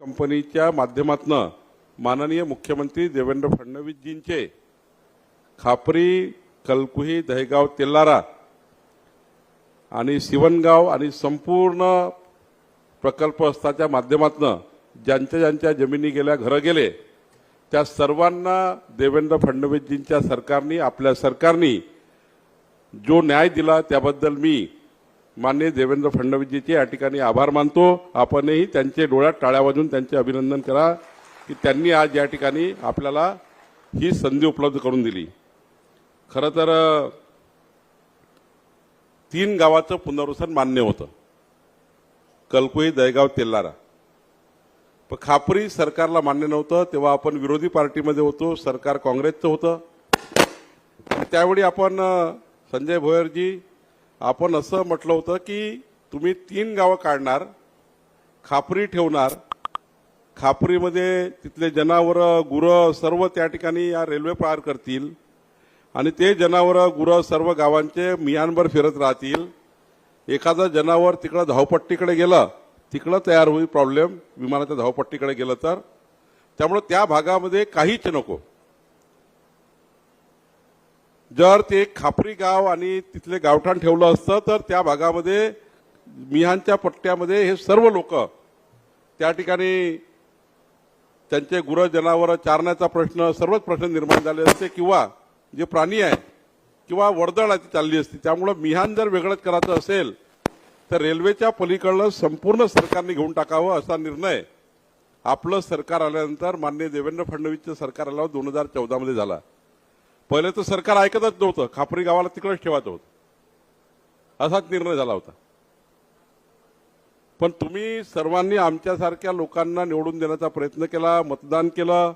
कंपनीच्या माध्यमातून माननीय मुख्यमंत्री देवेंद्र फडणवीसजींचे खापरी कलकुही दहेगाव तेल्लारा आणि शिवणगाव आणि संपूर्ण प्रकल्पस्थाच्या माध्यमातून ज्यांच्या ज्यांच्या जमिनी गेल्या घरं गेले त्या सर्वांना देवेंद्र फडणवीसजींच्या सरकारनी आपल्या सरकारनी जो न्याय दिला त्याबद्दल मी माननीय देवेंद्र फडणवीसजीचे या ठिकाणी आभार मानतो. आपणही त्यांचे डोळ्यात टाळ्या वाजून त्यांचे अभिनंदन करा की त्यांनी आज या ठिकाणी आपल्याला ही संधी उपलब्ध करून दिली. खरं तर तीन गावाचं पुनर्वसन मान्य होतं. कलकुई दयगाव तेल्लारा पण खापरी सरकारला मान्य नव्हतं तेव्हा आपण विरोधी पार्टीमध्ये होतो सरकार काँग्रेसचं होतं. त्यावेळी आपण संजय भोयरजी आपण असं म्हटलं होतं की तुम्ही तीन गावं काढणार खापरी ठेवणार खापरीमध्ये तिथले जनावरं गुरं सर्व त्या ठिकाणी या रेल्वे पार करतील आणि ते जनावरं गुरं सर्व गावांचे मियांवर फिरत राहतील. एखादं जनावर तिकडं धावपट्टीकडे गेलं तिकडं तयार होईल प्रॉब्लेम विमानाच्या धावपट्टीकडे गेलं तर. त्यामुळं त्या भागामध्ये काहीच नको. जर ते खापरी गाव आणि तिथले गावठाण ठेवलं असतं तर त्या भागामध्ये मिहानच्या पट्ट्यामध्ये हे सर्व लोक त्या ठिकाणी त्यांचे गुरं जनावरं चारण्याचा प्रश्न सर्वच प्रश्न निर्माण झाले असते. किंवा जे प्राणी आहे किंवा वर्दळ आहे ती चालली असते त्यामुळं मिहान जर वेगळंच करायचं असेल तर रेल्वेच्या पलीकडलं संपूर्ण सरकारने घेऊन टाकावं असा निर्णय आपलं सरकार आल्यानंतर माननीय देवेंद्र फडणवीसचं सरकार आल्यावर दोन हजार चौदामध्ये झाला. पहिले तर सरकार ऐकतच नव्हतं. खापरी गावाला तिकडेच ठेवायचं होतं. असाच निर्णय झाला होता. पण तुम्ही सर्वांनी आमच्यासारख्या लोकांना निवडून देण्याचा प्रयत्न केला मतदान केलं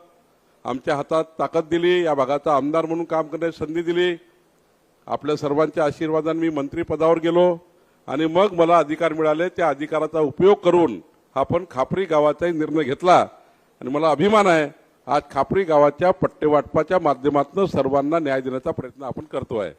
आमच्या हातात ताकद दिली या भागाचा आमदार म्हणून काम करण्याची संधी दिली. आपल्या सर्वांच्या आशीर्वादाने मी मंत्रीपदावर गेलो आणि मग मला अधिकार मिळाले. त्या अधिकाराचा उपयोग करून आपण खापरी गावाचाही निर्णय घेतला. आणि मला अभिमान आहे आज खापरी गावाच्या पट्टेवाटपाच्या माध्यमातून सर्वांना न्याय देण्याचा प्रयत्न आपण करतो आहे